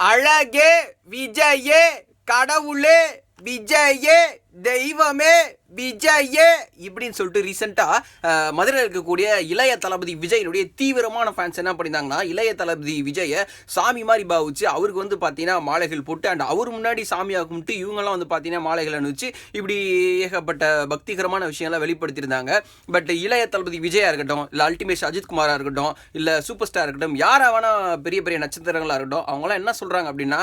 அழகே விஜயே கடவுளே விஜயே தெய்வமே விஜயே இப்படின்னு சொல்லிட்டு ரீசெண்டாக மதுரையில் இருக்கக்கூடிய இளைய தளபதி விஜயனுடைய தீவிரமான ஃபேன்ஸ் என்ன பண்ணியிருந்தாங்கன்னா இளைய தளபதி விஜயை சாமி மாதிரி பாவிச்சு அவருக்கு வந்து பார்த்தீங்கன்னா மாலைகள் போட்டு அண்ட் அவர் முன்னாடி சாமியாக கும்பிட்டு இவங்கெல்லாம் வந்து பார்த்தீங்கன்னா மாலைகள் அணிவிச்சு இப்படி ஏகப்பட்ட பக்திகரமான விஷயங்கள்லாம் வெளிப்படுத்தியிருந்தாங்க. பட் இளைய தளபதி விஜயா இருக்கட்டும் இல்லை அல்டிமேட் அஜித்குமாராக இருக்கட்டும் இல்லை சூப்பர் ஸ்டார் இருக்கட்டும் யாராக வேணா பெரிய பெரிய நட்சத்திரங்களாக இருக்கட்டும் அவங்களாம் என்ன சொல்கிறாங்க அப்படின்னா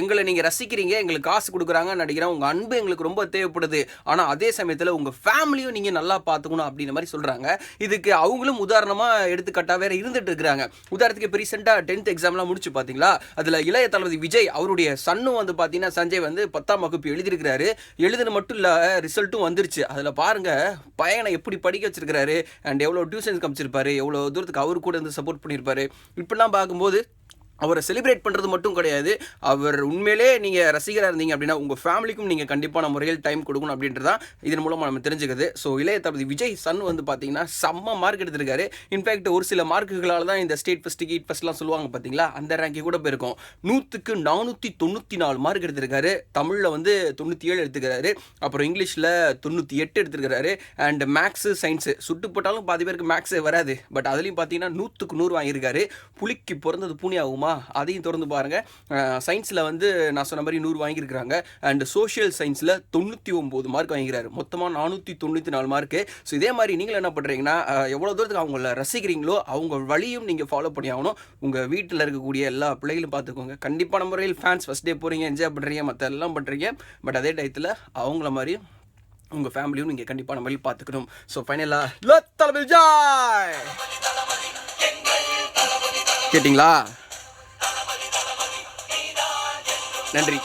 எங்களை நீங்கள் ரசிக்கிறீங்க எங்களுக்கு காசு கொடுக்குறாங்கன்னு நினைக்கிறேன் உங்கள் அன்பு எங்களுக்கு ரொம்ப தேவைப்படுது. ஆனால் அதே சமயத்தில் உங்கள் ஃபேமிலியும் நீங்கள் நல்லா பார்த்துக்கணும் அப்படின்ற மாதிரி சொல்கிறாங்க இதுக்கு அவங்களும் உதாரணமாக எடுத்துக்காட்டாக வேறு இருந்துட்டு இருக்கிறாங்க. உதாரணத்துக்கு இப்போ ரீசெண்டாக டென்த் எக்ஸாம்லாம் முடிச்சு பார்த்தீங்களா அதில் இளைய தளபதி விஜய் அவருடைய சன்னும் வந்து பார்த்தீங்கன்னா சஞ்சய் வந்து பத்தாம் வகுப்பு எழுதியிருக்கிறாரு. எழுதுன மட்டும் இல்லை ரிசல்ட்டும் வந்துருச்சு. அதில் பாருங்கள் பையனை எப்படி படிக்க வச்சிருக்கிறாரு? அண்ட் எவ்வளோ டியூஷன்ஸ் காமிச்சிருப்பாரு எவ்வளோ தூரத்துக்கு அவர் கூட இருந்து சப்போர்ட் பண்ணியிருப்பாரு இப்படிலாம் பார்க்கும்போது அவரை செலிப்ரேட் பண்ணுறது மட்டும் கிடையாது. அவர் உண்மையிலே நீங்கள் ரசிகராக இருந்தீங்க அப்படின்னா உங்கள் ஃபேமிலிக்கும் நீங்கள் கண்டிப்பான முறையில் டைம் கொடுக்கணும் அப்படின்றதான் இதன் மூலமாக நம்ம தெரிஞ்சுக்குது ஸோ இளைய தளபதி விஜய் சன் வந்து பார்த்தீங்கன்னா செம்ம மார்க் எடுத்திருக்காரு. இன்ஃபேக்ட் ஒரு சில மார்க்குகளால் தான் இந்த ஸ்டேட் ஃபஸ்ட்டு கீட் ஃபஸ்ட்லாம் சொல்லுவாங்க பார்த்தீங்களா அந்த ரேங்கே கூட போயிருக்கும். நூற்றுக்கு நானூற்றி தொண்ணூற்றி நாலு மார்க் எடுத்திருக்காரு. தமிழில் வந்து தொண்ணூற்றி ஏழு எடுத்துக்கிறாரு. அப்புறம் இங்கிலீஷில் தொண்ணூற்றி எட்டு எடுத்திருக்கிறாரு. அண்ட் மேக்ஸு சயின்ஸு சுட்டு போட்டாலும் பாதி பேருக்கு மேக்ஸே வராது. பட் அதுலேயும் பார்த்தீங்கன்னா நூற்றுக்கு நூறு வாங்கியிருக்காரு. புலிக்கு பிறந்தது பூனி ஆகுமா அதையும் திறந்து பாருங்கள் சயின்ஸில் வந்து நான் சொன்ன மாதிரி நூறு வாங்கியிருக்கிறாங்க. அண்ட் சோஷியல் சயின்ஸில் தொண்ணூற்றி ஒம்பது மார்க் வாங்கிக்கிறாரு. மொத்தமாக நானூற்றி தொண்ணூற்றி நாலு மார்க்கு ஸோ இதே மாதிரி நீங்களும் என்ன பண்ணுறீங்கன்னா எவ்வளோ தூரத்துக்கு அவங்கள ரசிக்கிறீங்களோ அவங்க வழியும் நீங்கள் ஃபாலோ பண்ணி ஆகணும். உங்கள் வீட்டில் இருக்கக்கூடிய எல்லா பிள்ளைகளும் பார்த்துக்கோங்க. கண்டிப்பான முறையில் ஃபேன்ஸ் ஃபஸ்ட் டே போகிறீங்க என்ஜாய் பண்ணுறீங்க மற்ற எல்லாம் பண்ணுறீங்க பட் அதே டயத்தில் அவங்கள மாதிரி உங்கள் ஃபேமிலியும் நீங்கள் கண்டிப்பான முறையில் பார்த்துக்கணும். ஸோ ஃபைனலாக தளபதி ஜாய்! கேட்டிங்களா? நன்றி.